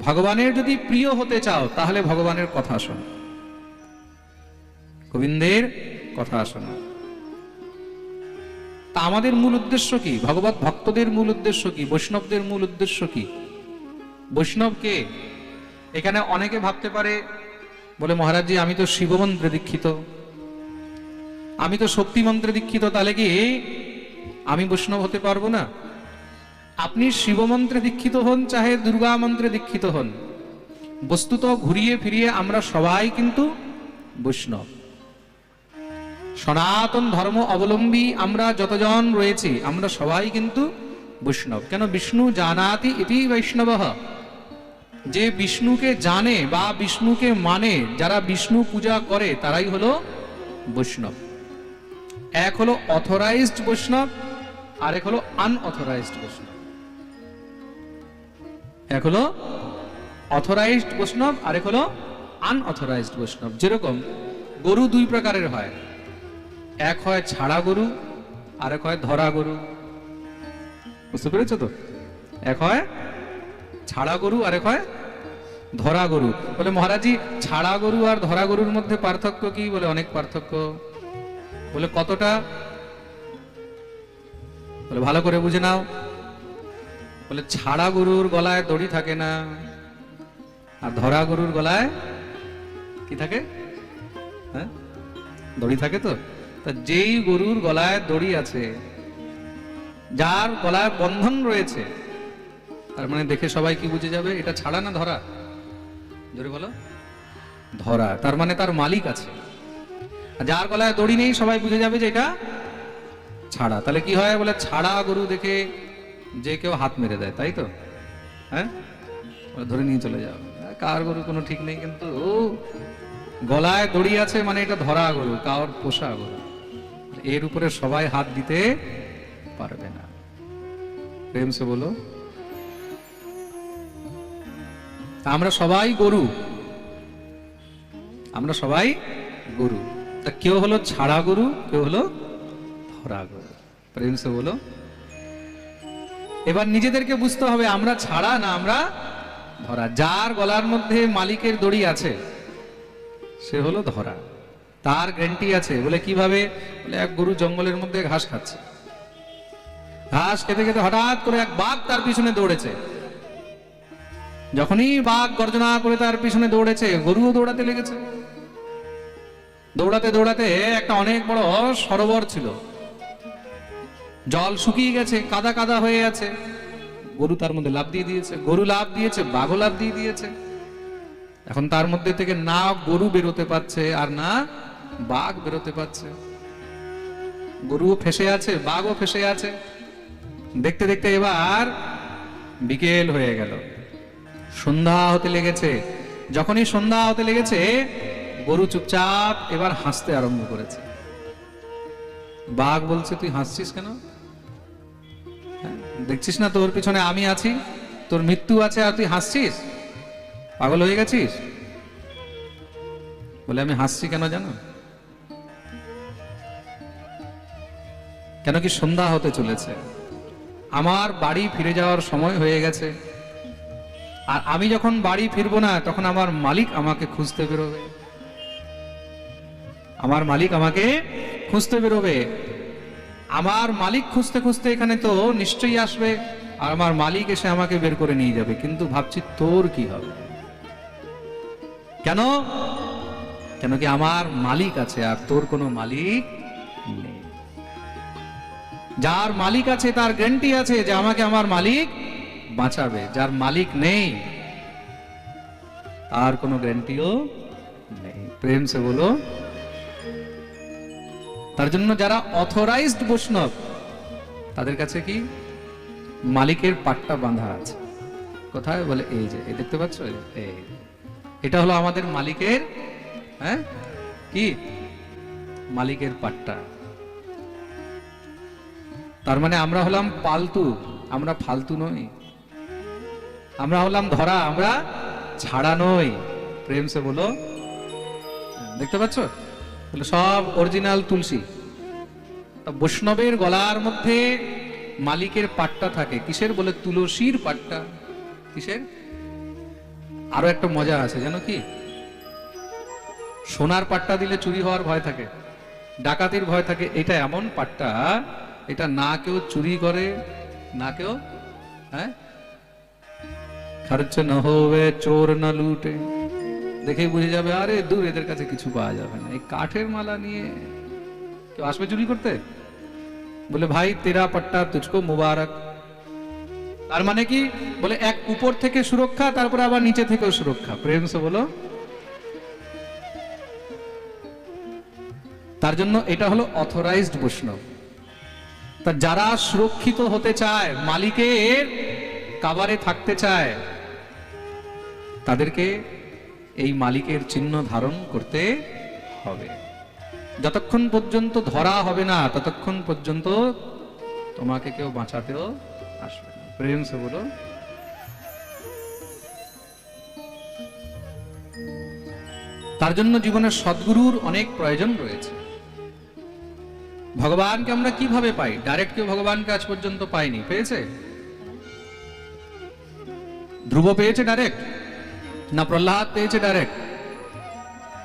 ভগবানের যদি প্রিয় হতে চাও, তাহলে ভগবানের কথা শোনো। গোবিন্দের কথা শোনো। তা আমাদের মূল উদ্দেশ্য কি? ভগবত ভক্তদের মূল উদ্দেশ্য কি? বৈষ্ণবদের মূল উদ্দেশ্য কি? বৈষ্ণবকে এখানে অনেকে ভাবতে পারে, বলে মহারাজজি, আমি তো শিবমন্ত্রে দীক্ষিত। আমি তো শক্তি মন্ত্রে দীক্ষিত, তাহলে কি আমি বৈষ্ণব হতে পারব না? আপনি শিবমন্ত্রে দীক্ষিত হন, চাহে দুর্গা মন্ত্রে দীক্ষিত হন। বস্তুত ঘুরিয়ে ফিরিয়ে আমরা সবাই কিন্তু বৈষ্ণব। সনাতন ধর্ম অবলম্বী আমরা যতজন রয়েছি, আমরা সবাই কিন্তু বৈষ্ণব। কেন বিষ্ণু জানাতি এটি বৈষ্ণব? যে বিষ্ণুকে জানে বা বিষ্ণুকে মানে যারা বিষ্ণু পূজা করে, তারাই হলো বৈষ্ণব। এক হলো অথরাইজড বৈষ্ণব আর এক হলো আনঅথরাইজড বৈষ্ণব। এক হলো অথরাইজড বৈষ্ণব আর এক হলো আনঅথরাইজড বৈষ্ণব। যেরকম গরু দুই প্রকারের হয়। এক হয় ছাড়া গরু আর এক হয় ধরা গরু। বুঝতে পেরেছ তো? এক হয় ছাড়া গরু আর এক হয় ধরা গরু। বলে মহারাজি, ছাড়া গরু আর ধরা গরুর মধ্যে পার্থক্য কি? বলে অনেক পার্থক্য। বলে কতটা? বলে ভালো করে বুঝে নাও। বলে, ছাড়া গরুর গলায় দড়ি থাকে না। আর ধরা গরুর গলায় কি থাকে? হ্যাঁ? দড়ি থাকে তো? তা যেই গরুর গলায় দড়ি আছে, যার গলায় বন্ধন রয়েছে, তার মানে দেখে সবাই কি বুঝে যাবে, এটা ছাড়া না ধরা? জোরে বলো। ধরা, তার মানে তার মালিক আছে। যার গলায় দড়ি নেই, সবাই বুঝে যাবে যে এটা ছাড়া। তাহলে কি হয়? বলে, ছাড়া গরু দেখে যে কেউ হাত মেরে দেয়, তাই তো? হ্যাঁ? ধরে নিয়ে চলে যাও। কার গরু কোনো ঠিক নেই, কিন্তু ও গলায় দড়ি আছে মানে এটা ধরা গরু, কার পোষা গরু। এর উপরে সবাই হাত দিতে পারবে না। প্রেম সে বলো আমরা সবাই গরু। আমরা সবাই গরু। তা কেউ হলো ছাড়া গরু, কেউ হলো ধরা গরু। প্রেম সে বলো এবার নিজেদেরকে বুঝতে হবে, আমরা ছাড়া না, আমরা ধরা। যার গলার মধ্যে মালিকের দড়ি আছে, সে হলো ধরা। তার গ্যারান্টি আছে, বলে কীভাবে? বলে এক গরু জঙ্গলের মধ্যে ঘাস খাচ্ছে। ঘাস খেতে খেতে হঠাৎ করে এক বাঘ তার পিছনে দৌড়েছে। যখনই বাঘ গর্জনা করে তার পিছনে দৌড়েছে, গরুও দৌড়াতে লেগেছে। দৌড়াতে দৌড়াতে একটা অনেক বড় সরোবর ছিল। জল শুকিয়ে গেছে, কাদা কাদা হয়ে আছে। গরু তার মধ্যে লাভ দিয়ে দিয়েছে, গরু লাভ দিয়েছে, বাঘও লাভ দিয়ে দিয়েছে। এখন তার মধ্যে থেকে না গরু বেরোতে পারছে আর না বাঘ বেরোতে পারছে। গরুও ফেসে আছে, বাঘও ফেসে আছে। দেখতে দেখতে এবার বিকেল হয়ে গেল। সন্ধ্যা হতে লেগেছে। যখনই সন্ধ্যা হতে লেগেছে, গরু চুপচাপ এবার হাসতে আরম্ভ করেছে। বাঘ বলছে তুই হাসছিস কেন? হ্যাঁ, দেখছিস না তোর পিছনে আমি আছি তোর মৃত্যু আছে আর তুই হাসছিস? পাগল হয়ে গেছিস? বলে আমি হাসছি কেন জানো? কেন কি সন্ধ্যা হতে চলেছে। আমার বাড়ি ফিরে যাওয়ার সময় হয়ে গেছে। আর আমি যখন বাড়ি ফিরবো না তখন আমার মালিক আমাকে খুঁজতে বেরোবে। আমার মালিক আমাকে খুঁজতে বেরোবে। আমার মালিক খুঁজতে খুঁজতে এখানে তো নিশ্চয়ই আসবে, আর আমার মালিক এসে আমাকে বের করে নিয়ে যাবে। কিন্তু ভাবছি তোর কি হবে? কেন? কেন কি আমার মালিক আছে আর তোর কোনো মালিক নেই? যার মালিক আছে, তার গ্যারান্টি আছে যে আমাকে আমার মালিক বাঁচাবে। যার মালিক নেই, তার কোনো গ্যারান্টিও নেই। প্রেম সে বলো তার জন্য যারা অথরাইজড বৈষ্ণব, তাদের কাছে কি মালিকের পাট্টা বাঁধা আছে? কোথায়? বলে, এই যে, এই দেখতে পাচ্ছ? এই এটা হলো আমাদের মালিকের হ্যাঁ? কি? মালিকের পাট্টা। তার মানে আমরা হলাম পালতু, আমরা ফালতু নই। আমরা হলাম ধরা, আমরা ছাড়া নই। প্রেম সে বলো। দেখতে পাচ্ছ? বলে সব অরিজিনাল তুলসী। বৈষ্ণবের গলার মধ্যে মালিকের পাট্টা থাকে। কিসের বলে? তুলসীর পাট্টা। কিসের? আরও একটা মজা আছে, জানো কি? সোনার পাট্টা দিলে চুরি হওয়ার ভয় থাকে। ডাকাতির ভয় থাকে। এটা এমন পাট্টা, এটা না কেউ চুরি করে, না কেউ হ্যাঁ? খরচ না হবে, চোর না লুটে। দেখেই বুঝে যাবে, আরে দূর, এদের কাছে কিছু পাওয়া যাবে না। এই কাঠের মালা নিয়ে কেউ আসবে চুরি করতে? বলে, ভাই, তেরা পাট্টা তুঝকো মুবারক। তার মানে কি? বলে, এক উপর থেকে সুরক্ষা, তারপরে আবার নিচে থেকেও সুরক্ষা। প্রেম সে বলো। তার জন্য এটা হলো অথরাইজড বৈষ্ণব তা যারা সুরক্ষিত হতে চায়, মালিকের কাবারে থাকতে চায়, তাদেরকে এই মালিকের চিহ্ন ধারণ করতে হবে। যতক্ষণ পর্যন্ত ধরা হবে না, ততক্ষণ পর্যন্ত তোমাকে কেউ বাঁচাতেও আসবে না। প্রেম সে বলো। তার জন্য জীবনের সদ্গুরুর অনেক প্রয়োজন রয়েছে। ভগবানকে আমরা কীভাবে পাই? ডাইরেক্ট কেউ ভগবানকে আজ পর্যন্ত পাইনি পেয়েছে? ধ্রুব পেয়েছে ডাইরেক্ট না প্রহ্লাদ পেয়েছে ডাইরেক্ট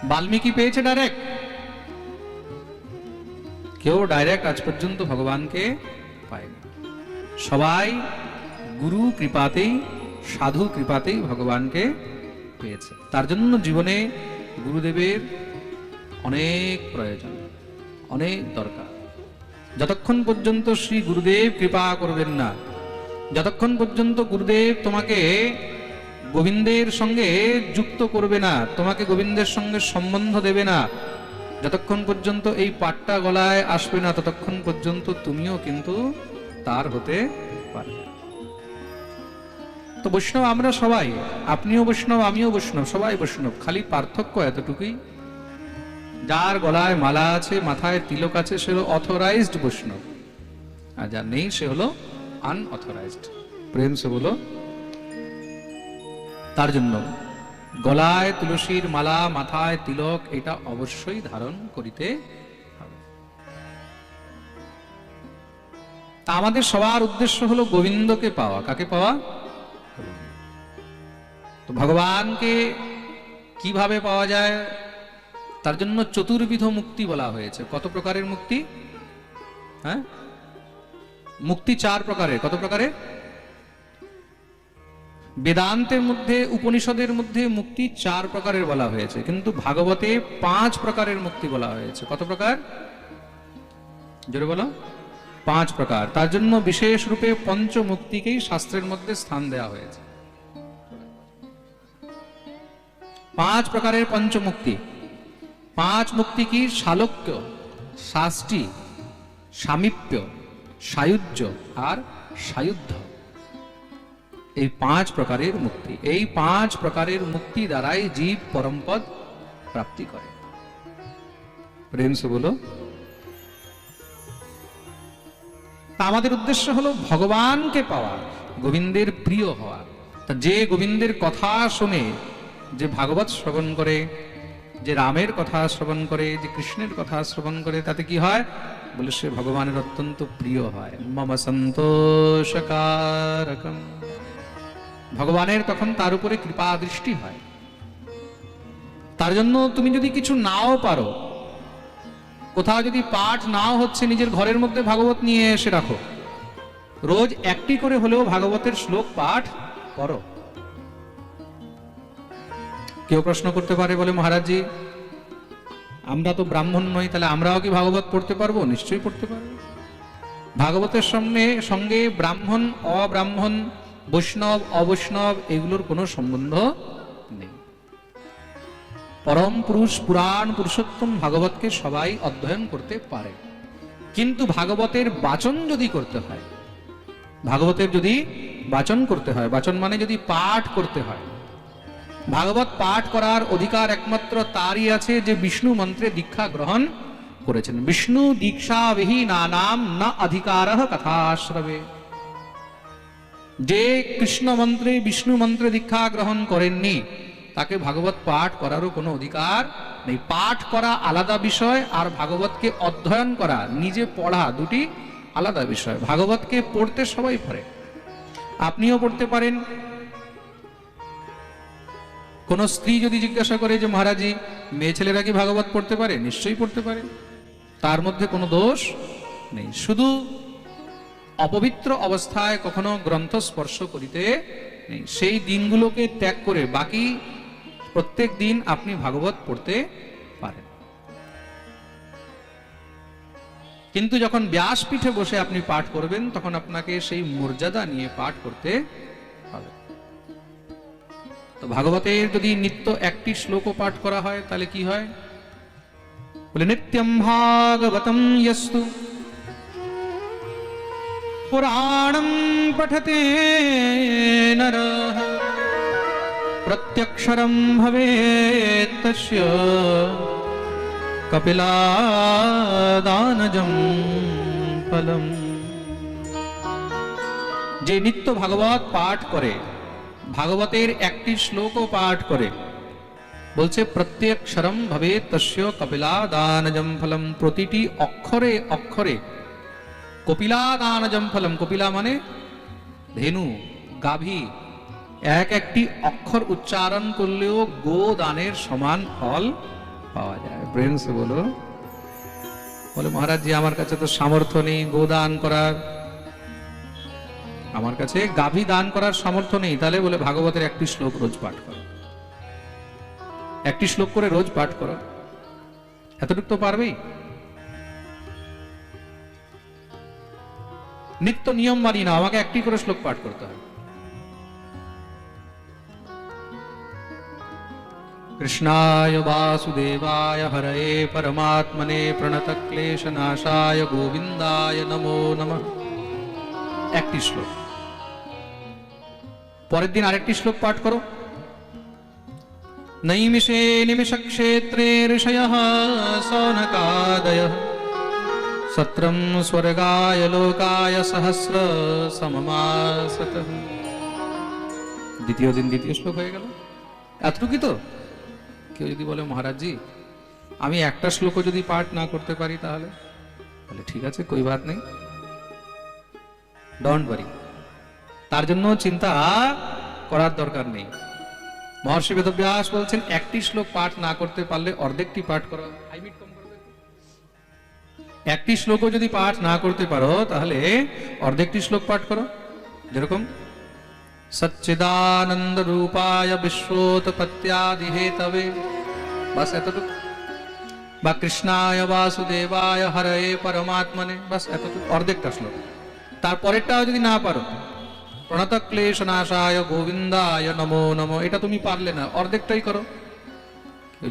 বাল্মীকি পেয়েছে ডাইরেক্ট কেউ ডাইরেক্ট আজ পর্যন্ত ভগবানকে পায়নি। সবাই গুরু কৃপাতেই, সাধু কৃপাতেই ভগবানকে পেয়েছে। তার জন্য জীবনে গুরুদেবের অনেক প্রয়োজন, অনেক দরকার। যতক্ষণ পর্যন্ত শ্রী গুরুদেব কৃপা করবেন না, যতক্ষণ পর্যন্ত গুরুদেব তোমাকে গোবিন্দের সঙ্গে যুক্ত করবে না, তোমাকে গোবিন্দের সঙ্গে সম্বন্ধ দেবে না। যতক্ষণ পর্যন্ত এই পাটটা গলায় আসবে না, ততক্ষণ পর্যন্ত তুমিও কিন্তু তার হতে পারবে না। তো বৈষ্ণব, আমরা সবাই, আপনিও বৈষ্ণব, আমিও বৈষ্ণব, সবাই বৈষ্ণব, খালি পার্থক্য এতটুকুই। যার গলায় মালা আছে, মাথায় তিলক আছে, সে হলো অথরাইজড বৈষ্ণব। আর যার নেই, সে হলো আনঅথরাইজড প্রেম সে বলো তার জন্য। গলায় তুলসীর মালা, মাথায় তিলক, এটা অবশ্যই ধারণ করিতে হবে। তা আমাদের সবার উদ্দেশ্য হলো গোবিন্দকে পাওয়া। কাকে পাওয়া? তো ভগবানকে কীভাবে পাওয়া যায়? তার জন্য চতুর্বিধ মুক্তি বলা হয়েছে। কত প্রকারের মুক্তি? হ্যাঁ? মুক্তি চার প্রকারের। কত প্রকারের? বেদান্তের মধ্যে, উপনিষদের মধ্যে মুক্তি চার প্রকারের বলা হয়েছে। কিন্তু ভাগবতে পাঁচ প্রকারের মুক্তি বলা হয়েছে। কত প্রকার? জোরে বলো। পাঁচ প্রকার। তার জন্য বিশেষ রূপে পঞ্চমুক্তিকেই শাস্ত্রের মধ্যে স্থান দেওয়া হয়েছে। পাঁচ প্রকারের পঞ্চমুক্তি। পাঁচ মুক্তি কি? শালক্য শাস্তি সামীপ্য, সায়ুজ্য আর সায়ুদ্ধ। এই পাঁচ প্রকারের মুক্তি। এই পাঁচ প্রকারের মুক্তি দ্বারাই জীব পরমপদ প্রাপ্তি করে। বলো। আমাদের উদ্দেশ্য হলো ভগবানকে পাওয়া, গোবিন্দের প্রিয় হওয়া। তা যে গোবিন্দের কথা শুনে, যে ভাগবত শ্রবণ করে, যে রামের কথা শ্রবণ করে, যে কৃষ্ণের কথা শ্রবণ করে, তাতে কি হয়? বলে সে ভগবানের অত্যন্ত প্রিয় হয়। মম সন্তোষকারকম। ভগবানের তখন তার উপরে কৃপা দৃষ্টি হয়। তার জন্য তুমি যদি কিছু নাও পারো, কোথাও যদি পাঠ নাও হচ্ছে নিজের ঘরের মধ্যে ভাগবত নিয়ে এসে রাখো, রোজ একটি করে হলেও ভাগবতের শ্লোক পাঠ করো। কেউ প্রশ্ন করতে পারে বলে, মহারাজজি, আমরা তো ব্রাহ্মণ নই, তাহলে আমরাও কি ভাগবত পড়তে পারব? নিশ্চয়ই পড়তে পারব। ভাগবতের সঙ্গে সঙ্গে ব্রাহ্মণ, অব্রাহ্মণ বৈষ্ণব, অবৈষ্ণব, এগুলোর কোনো সম্বন্ধ নেই। পরম পুরুষ, পুরাণ পুরুষোত্তম ভাগবতকে সবাই অধ্যয়ন করতে পারে। কিন্তু ভাগবতের বাচন যদি করতে হয়, ভাগবতের যদি বাচন করতে হয়, বাচন মানে যদি পাঠ করতে হয়, ভাগবত পাঠ করার অধিকার একমাত্র তারই আছে যে বিষ্ণু মন্ত্রে দীক্ষা গ্রহণ করেছেন। বিষ্ণু দীক্ষা বিহি নানাম না অধিকার কথাশ্রবে যে কৃষ্ণ মন্ত্রে, বিষ্ণু মন্ত্রে দীক্ষা গ্রহণ করেননি, তাকে ভাগবত পাঠ করারও কোনো অধিকার নেই। পাঠ করা আলাদা বিষয়, আর ভাগবতকে অধ্যয়ন করা, নিজে পড়া দুটি আলাদা বিষয়। ভাগবতকে পড়তে সবাই পারে। আপনিও পড়তে পারেন। কোন স্ত্রী যদি জিজ্ঞাসা করে যে, মহারাজি, মেয়ে ছেলেরা কি ভাগবত পড়তে পারে? নিশ্চয়ই পড়তে পারে। তার মধ্যে কোনো দোষ নেই। শুধু অপবিত্র অবস্থায় কখনো গ্রন্থ স্পর্শ করিতে নেই। সেই দিনগুলোকে ত্যাগ করে বাকি প্রত্যেক দিন আপনি ভাগবত পড়তে পারেন। কিন্তু যখন ব্যাসপীঠে বসে আপনি পাঠ করবেন, তখন আপনাকে সেই মর্যাদা নিয়ে পাঠ করতে হবে। তো ভাগবতের যদি নিত্য একটি শ্লোকও পাঠ করা হয়, তাহলে কি হয়? বলে, নিত্যম ভাগবতম ইয়স্তু। পুরাণম পঠতে নর প্রত্যক্ষরম ভবেत् তস্য কপিলাদানজম ফলম যে নিত্য ভাগবত পাঠ করে ভাগবতের একটি শ্লোকও পাঠ করে বলছে প্রত্যেক স্বরম ভবে তস্য কপিলাদানজম ফলম প্রতিটি অক্ষরে অক্ষরে কপিলাদানজম ফলম। কপিলা মানে ধেনু, গাভী। এক একটি অক্ষর উচ্চারণ করলেও গো দানের সমান ফল পাওয়া যায়। প্রেমস বলো। বলে, মহারাজ জি, আমার কাছে তো সামর্থ্য নেই গোদান করার। আমার কাছে গাভী দান করার সামর্থ্য নেই। তাহলে বলে ভাগবতের একটি শ্লোক রোজ পাঠ করো। একটি শ্লোক করে রোজ পাঠ করো। এতটুকু তো পারবেই। নিত্য নিয়ম মানি না আমাকে একটি করে শ্লোক পাঠ করতে হবে कृष्णाय वासुदेवाय हरये परमात्मने प्रणतक्लेशनाशाय गोविन्दाय नमो नमः একটি শ্লোক পরের দিন আরেকটি শ্লোক পাঠ করো নৈমিষে নিমিষক্ষেত্রে ঋষয়ः সৌনকাদয়ः সত্রম স্বর্গায় লোকায় সহস্র সমমাসতঃ দ্বিতীয় দিন দ্বিতীয় শ্লোক হয়ে গেল। এতটুকুই তো? কেউ যদি বলে, মহারাজজি, আমি একটা শ্লোকও যদি পাঠ না করতে পারি তাহলে? বলে ঠিক আছে, কই বাত নেই। ডোন্ট ওয়ারি তার জন্য চিন্তা করার দরকার নেই। মহর্ষি বেদব্যাস বলছেন, একটি শ্লোক পাঠ না করতে পারলে অর্ধেকটি পাঠ করো করে দেখো। একটি শ্লোকও যদি পাঠ না করতে পারো, তাহলে অর্ধেকটি শ্লোক পাঠ করো। যেরকম সচ্চিদানন্দ রূপায় বিশ্বোৎপত্যাদি হেতবে বাস এতটুকু। বা কৃষ্ণায় বাসুদেবায় হরে পরমাত্মনে। বাস এতটুকু, অর্ধেকটা শ্লোক। তারপরেরটাও যদি না পারো প্রণত ক্লেশ নাশায় গোবিন্দায় নমো নমো। এটা তুমি পারলে না, অর্ধেকটাই করো।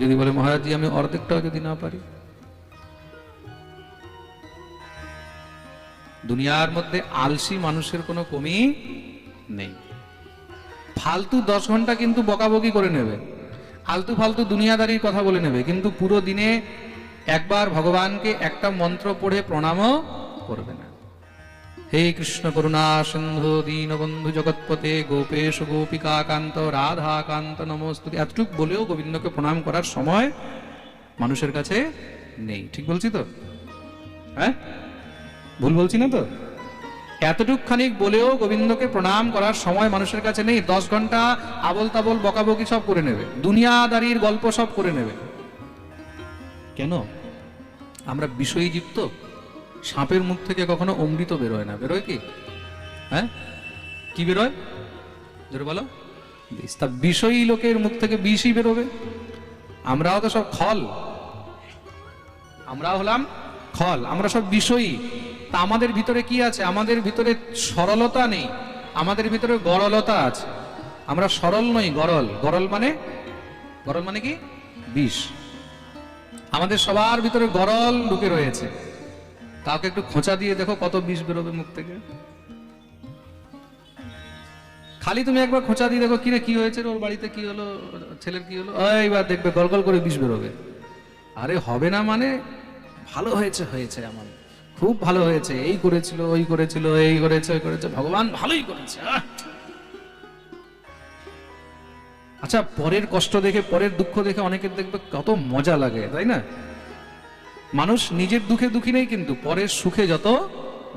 যদি বলে মহারাজজি আমি অর্ধেকটাও যদি না পারি। দুনিয়ার মধ্যে আলসি মানুষের কোনো কমি নেই। ফালতু দশ ঘণ্টা কিন্তু বকাবকি করে নেবে। আলতু ফালতু দুনিয়াদারির কথা বলে নেবে। কিন্তু পুরো দিনে একবার ভগবানকে একটা মন্ত্র পড়ে প্রণামও করবে না। হে কৃষ্ণ করুণা সিন্ধু দীনবন্ধু জগৎপতে গোপেশ গোপিকা কান্ত রাধা কান্ত নমস্তুতি। এতটুক বলেও গোবিন্দকে প্রণাম করার সময় মানুষের কাছে নেই। ঠিক বলছি তো? হ্যাঁ? ভুল বলছি না তো? এতটুক খানিক বলেও গোবিন্দকে প্রণাম করার সময় মানুষের কাছে নেই। দশ ঘণ্টা আবল তাবল বকাবকি সব করে নেবে। দুনিয়াদারির গল্প সব করে নেবে। কেন? আমরা বিষয়ী তো সাপের মুখ থেকে কখনো অমৃত বেরোয় না। বেরোয় কি? হ্যাঁ? কি বেরোয়? জোরে বলো। তা বিষয়ী লোকের মুখ থেকে বিষই বেরোবে। আমরাও তো সব খল। আমরা হলাম খল। আমরা সব বিষয়ী। তা আমাদের ভিতরে কি আছে? আমাদের ভিতরে সরলতা নেই। আমাদের ভিতরে গরলতা আছে। আমরা সরল নই, গরল। গরল মানে? গরল মানে কি? বিষ। আমাদের সবার ভিতরে গরল ঢুকে রয়েছে। কাউকে একটু খোঁচা দিয়ে দেখো কত বিষ বেরোবে মুখ থেকে। খালি তুমি একবার খোঁচা দিয়ে দেখো, কিরে, কি হয়েছে ওর বাড়িতে? কি হলো? ছেলের কি হলো? এইবার দেখবে গল গল করে বিষ বেরোবে। আরে হবে না মানে? ভালো হয়েছে হয়েছে আমার। খুব ভালো হয়েছে, এই করেছিল, ওই করেছিল, এই করেছে, ওই করেছে, ভগবান ভালোই করেছে আচ্ছা পরের কষ্ট দেখে, পরের দুঃখ দেখে অনেকের দেখবে কত মজা লাগে, তাই না? মানুষ নিজের দুঃখে দুঃখী নেই কিন্তু পরের সুখে যত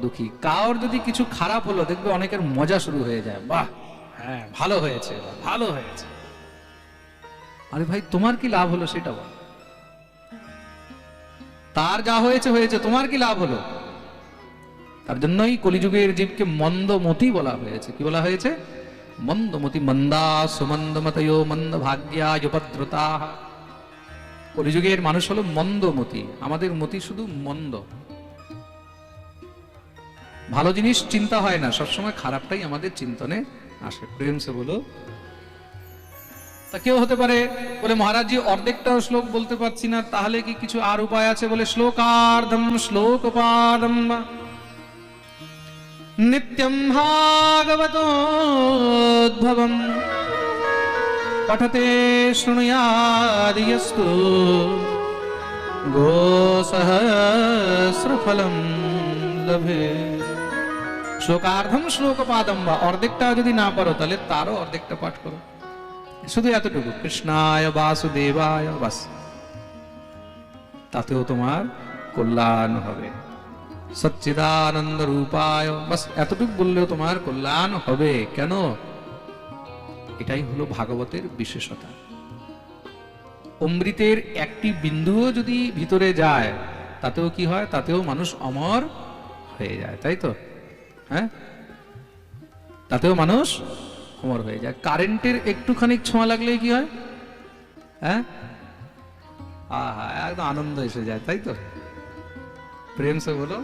দুঃখী। কার যদি কিছু খারাপ হলো, দেখবে অনেকের মজা শুরু হয়ে যায়, বাহ! হ্যাঁ ভালো হয়েছে ভালো হয়েছে। আরে ভাই, তোমার কি লাভ হলো সেটা বল তার যা হয়েছে হয়েছে, তোমার কি লাভ হলো? তার জন্যই কলিযুগের জীবকে মন্দমতি বলা হয়েছে। কি বলা হয়েছে? মন্দমতি মন্দা সুমন্দমতয় মন্দ ভাগ্যা উপদ্রতা কলিযুগের মানুষ হলো মন্দমতি। আমাদের মতি শুধু মন্দ। ভালো জিনিস চিন্তা হয় না, সবসময় খারাপটাই আমাদের চিন্তনে আসে। প্রেম সে বলো। তা কেউ হতে পারে বলে মহারাজজি অর্ধেকটা শ্লোক বলতে পারছি না, তাহলে কি কিছু আর উপায় আছে? বলে, শ্লোকার্ধম শ্লোকপাদম নিত্যম ভাগবতোদ্ভবম পঠতে শৃণুয়াদিয়স্তু গোসহস্রফলম লভে শ্লোকার্ধম শ্লোকপাদম বা অর্ধেকটা যদি না পারো তাহলে তারও অর্ধেকটা পাঠ করো শুধু এতটুকু কৃষ্ণায় বাসুদেবায় বাস তাতেও তোমার কল্যাণ হবে সচ্চিদানন্দ রূপায় বাস, এতটুকু বললেও তোমার কল্যাণ হবে। কেন? এটাই হলো ভাগবতের বিশেষতা। অমৃতের একটি বিন্দুও যদি ভিতরে যায়, তাতেও কি হয়? তাতেও মানুষ অমর হয়ে যায়, তাই তো? হ্যাঁ? তাতেও মানুষ অমর হয়ে যায়। কারেন্টের একটুখানি ছোঁয়া লাগলে কি হয়? হ্যাঁ? আহা, একদম আনন্দ এসে যায়, তাই তো? প্রেম সে বলো।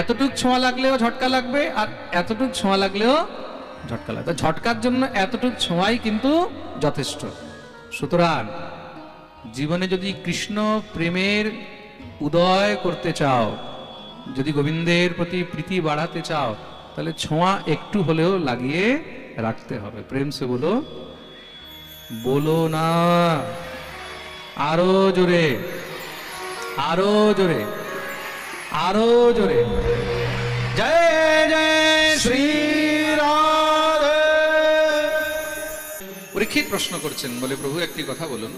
এতটুক ছোঁয়া লাগলেও ঝটকা লাগবে আর এতটুক ছোঁয়া লাগলেও ঝটকা লাগবে। ঝটকার জন্য এতটুক ছোঁয়াই কিন্তু যথেষ্ট। সুতরাং জীবনে যদি কৃষ্ণ প্রেমের উদয় করতে চাও, যদি গোবিন্দের প্রতি প্রীতি বাড়াতে চাও, তাহলে ছোঁয়া একটু হলেও লাগিয়ে রাখতে হবে। প্রেম সে বলো বলো না, আরও জোরে। আরও জোরে আরও জোরে। জয় জয় শ্রী পরীক্ষিত প্রশ্ন করছেন, বলে প্রভু একটি কথা বলুন।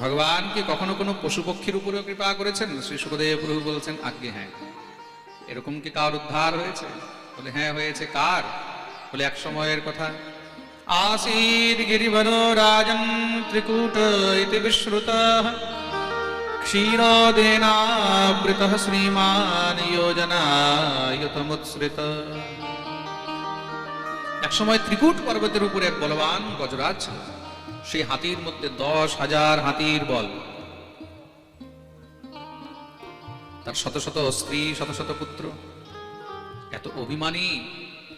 ভগবান কি কখনো কোনো পশু পক্ষীর উপরেও কৃপা করেছেন? শ্রী সুখদেব প্রভু বলছেন, আজ্ঞে হ্যাঁ। এরকম কি কার উদ্ধার হয়েছে? বলে হ্যাঁ হয়েছে কার? বলে এক সময়ের কথা। আসীদ গিরিবর রাজন ত্রিকূট ইতি বিশ্রুত ক্ষীরোদেনাবৃত শ্রীমান যোজনায়ুতমুৎসৃত এক সময় ত্রিকূট পর্বতের উপরে এক বলবান গজরাজ ছিল। সেই হাতির মধ্যে দশ হাজার হাতির বল। তার শত শত স্ত্রী, শত শত পুত্র। এত অভিমানী,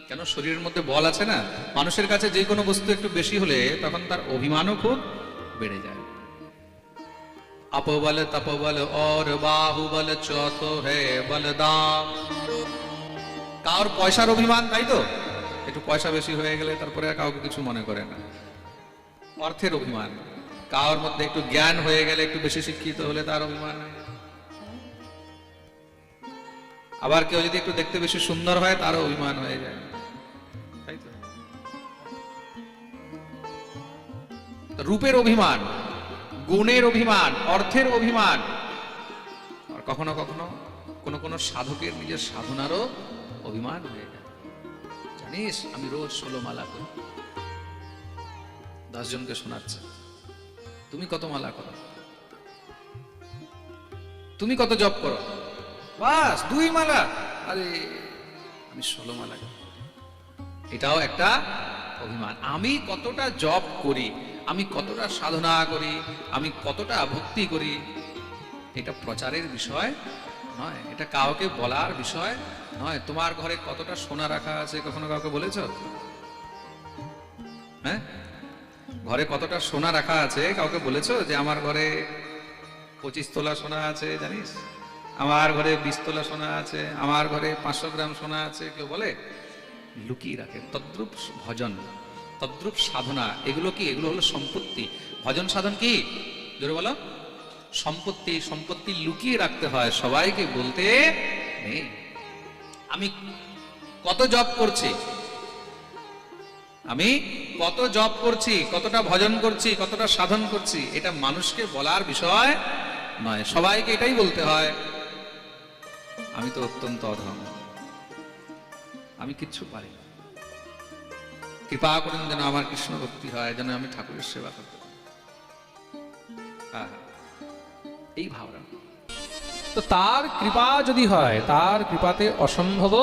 কেন শরীরের মধ্যে বল আছে না? মানুষের কাছে যে কোনো বস্তু একটু বেশি হলে তখন তার অভিমানও খুব বেড়ে যায়। अपबल तपबल और बाहुबल चौथो है बलदाम কার পয়সার অভিমান তাই তো একটু পয়সা বেশি হয়ে গেলে তারপরে আর কাউকে কিছু মনে করে না অর্থের অভিমান কার মধ্যে একটু জ্ঞান হয়ে গেলে একটু বেশি শিক্ষিত হলে তার অভিমান হয় আবার কেউ যদি একটু দেখতে বেশি সুন্দর হয় তারও অভিমান হয়ে যায় তাই তো তো রূপের অভিমান গুণের অভিমান, অর্থের অভিমান। আর কখনো কখনো কোনো কোনো সাধকের নিজের সাধনারও অভিমান হয়ে যায়। জানিস, আমি রোজ ষোলো মালা করি। দশজনকে শোনাচ্ছে। তুমি কত মালা করো? তুমি কত জপ করো? বাস, দুই মালা। আরে, আমি ষোলো মালা এটাও একটা অভিমান। আমি কতটা জপ করি, আমি কতটা সাধনা করি, আমি কতটা ভক্তি করি, এটা প্রচারের বিষয় নয়। এটা কাউকে বলার বিষয় নয়। তোমার ঘরে কতটা সোনা রাখা আছে কখনো কাউকে বলেছ? হ্যাঁ? ঘরে কতটা সোনা রাখা আছে কাউকে বলেছ যে আমার ঘরে পঁচিশ তোলা সোনা আছে, জানিস? আমার ঘরে বিশ তোলা সোনা আছে, আমার ঘরে পাঁচশো গ্রাম সোনা আছে, কেউ বলে? লুকিয়ে রাখে। তদ্রুপ ভজন, তদ্রুপ সাধনা, এগুলো কি? এগুলো হলো সম্পত্তি। ভজন সাধন কি? জোরে বলো। সম্পত্তি সম্পত্তি লুকিয়ে রাখতে হয়, সবাইকে বলতে নেই। আমি কত জব করছি? আমি কত জব করছি? কতটা ভজন করছি? কতটা সাধন করছি? এটা মানুষকে বলার বিষয় নয়। সবাইকে এটাই বলতে হয়। আমি তো অত্যন্ত অধম। আমি কিচ্ছু পারি না। কৃপা করেন যেন আমার কৃষ্ণ ভক্তি হয় যেন আমি ঠাকুরের সেবা করতে পারি। হ্যাঁ, হ্যাঁ। এই ভাবনা তো তার কৃপা যদি হয় তার কৃপাতে অসম্ভব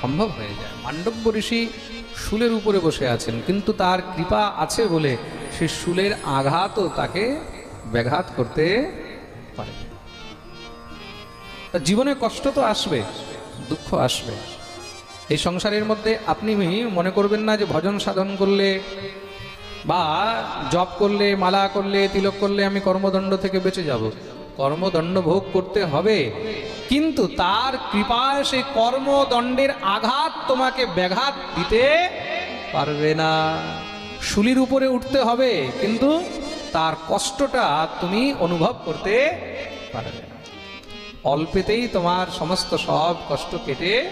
সম্ভব হয়ে যায়। মান্ডব্য ঋষি শুলের উপরে বসে আছেন কিন্তু তার কৃপা আছে বলে সে শুলের আঘাতও তাকে ব্যাঘাত করতে পারে। জীবনে কষ্ট তো আসবে দুঃখ আসবে। এই সংসারের মধ্যে আপনি মনে করবেন না যে ভজন সাধন করলে বা জপ করলে, মালা করলে, তিলক করলে আমি কর্মদণ্ড থেকে বেঁচে যাব। কর্মদণ্ড ভোগ করতে হবে। কিন্তু তার কৃপায় সেই কর্মদণ্ডের আঘাত তোমাকে ব্যাঘাত দিতে পারবে না। শুলির উপরে উঠতে হবে, কিন্তু তার কষ্টটা তুমি অনুভব করতে পারবে না। অল্পেতেই তোমার সমস্ত সব কষ্ট কেটে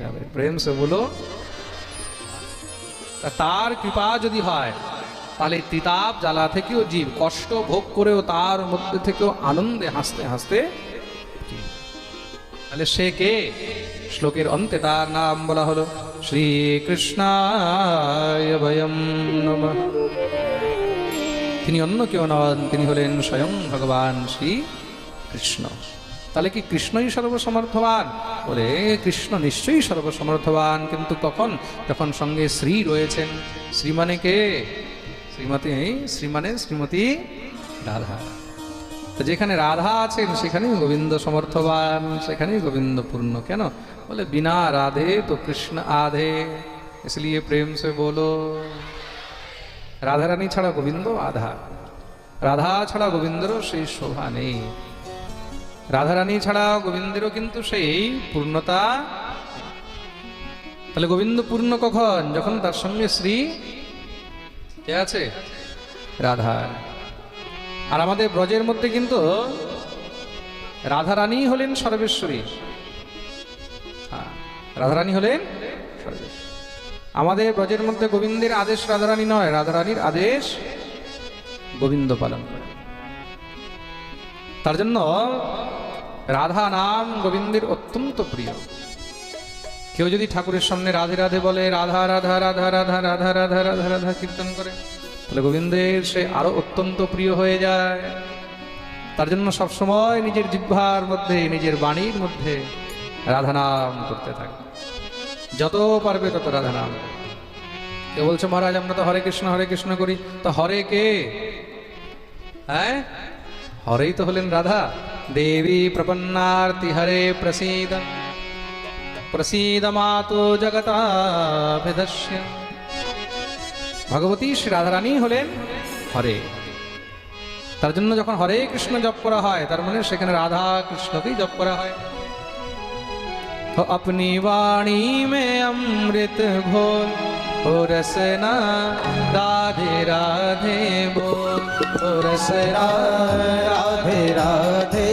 যাবে। প্রেম সে বলো তার কৃপা যদি হয়, তাহলে তিতাব জ্বালা থেকেও জীব, কষ্ট ভোগ করেও তার মধ্যে থেকেও আনন্দে হাসতে হাসতে তাহলে সে কে? শ্লোকের অন্তে তার নাম বলা হলো শ্রীকৃষ্ণায় ভয়ম তিনি অন্য কেউ নন, তিনি হলেন স্বয়ং ভগবান শ্রী কৃষ্ণ তাহলে কি কৃষ্ণই সর্বসমর্থবান বলে কৃষ্ণ নিশ্চয়ই সর্বসমর্থবান কিন্তু কখন যখন সঙ্গে শ্রী রয়েছেন শ্রী মানে কে শ্রীমতী শ্রী মানে শ্রীমতী রাধা তো যেখানে রাধা আছেন সেখানেই গোবিন্দ সমর্থবান সেখানেই গোবিন্দ পূর্ণ কেন বলে বিনা রাধে তো কৃষ্ণ আধে इसलिए প্রেম সে বলো রাধারানী ছাড়া গোবিন্দ আধা রাধা ছাড়া গোবিন্দেরও সেই শোভা নেই রাধারানী ছাড়া গোবিন্দেরও কিন্তু সেই পূর্ণতা। তাহলে গোবিন্দ পূর্ণ কখন? যখন তার সঙ্গে শ্রী কে আছে? রাধা। আর আমাদের ব্রজের মধ্যে কিন্তু রাধারানী হলেন সর্বেশ্বরী। হ্যাঁ, রাধারানী হলেন সর্বেশ্বরী। আমাদের ব্রজের মধ্যে গোবিন্দের আদেশ রাধারানী নয় রাধারানীর আদেশ গোবিন্দ পালন করে তার জন্য রাধা নাম গোবিন্দের অত্যন্ত প্রিয়। কেউ যদি ঠাকুরের সামনে রাধে রাধে বলে, রাধা রাধা রাধা রাধা রাধা রাধা রাধা রাধা কীর্তন করে, তাহলে গোবিন্দের সে আরও অত্যন্ত প্রিয় হয়ে যায়। তার জন্য সবসময় নিজের জিহ্বার মধ্যে, নিজের বাণীর মধ্যে রাধা নাম করতে থাকে। যত পারবে তত রাধা নাম কে বলছে, মহারাজ, আমরা তো হরে কৃষ্ণ হরে কৃষ্ণ করি, তো হরে কে? হ্যাঁ? হরেই তো হলেন রাধা। দেবী প্রপন্নার্তি হরে প্রসীদ প্রসীদ মাতো জগতাভিদস্য ভগবতী শ্রী রাধারানী হলেন হরে তার জন্য যখন হরে কৃষ্ণ জপ করা হয় তার মানে সেখানে রাধা কৃষ্ণকেই জপ করা হয় तो अपनी वाणी में अमृत घोल हो रसना राधे राधे बोल हो रसना राधे राधे